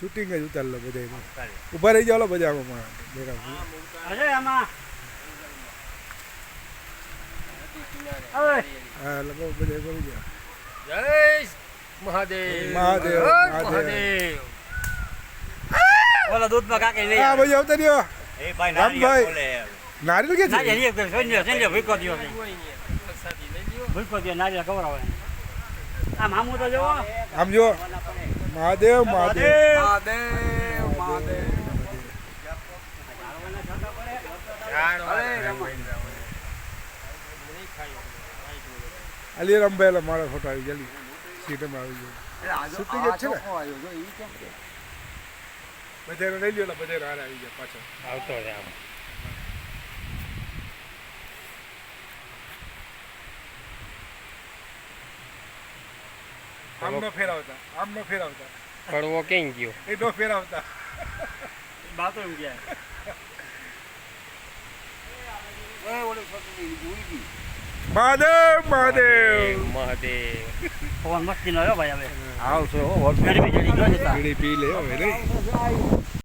Shooting જ ઉતાર લો બધા ઊભા રહી જાઓ બધા આમાં. ભેગા હા બધા કરી ગયા. જય મહાદેવ. મહાદેવ, મહાદેવ. ઓલા દૂધમાં કાકી લઈ. ભાઈ આવતા રહ્યો. એ ભાઈ રામભાઈ. બોલે. નારિયેલ કે છે. નારિયેળ એક સંજય સંજય ભૂકો દ્યો. ભૂકો આમ આમું તો જોવો. આમ જો મહાદેવ મહાદેવ. મહાદેવ મહાદેવ. અલી રમભાઈ એટલે મારા ફોટો આવી જલ્દી સીટમાં આવી ગયો. સુટી ગયો છે ને? બધાને લઈ લ્યો એટલે બધા હારે આવી ગયા પાછળ. આવતો રહે આમ. આમ ન ફેરવતા આમ ન ફેરવતા. કડવો કેમ ગયો? એ ન ફેરવતા. બાથરૂમ ગયા મહાદેવ મહાદેવ. મહાદેવ પવન મસ્તી નો ભાઈ હવે. આવશો પી લે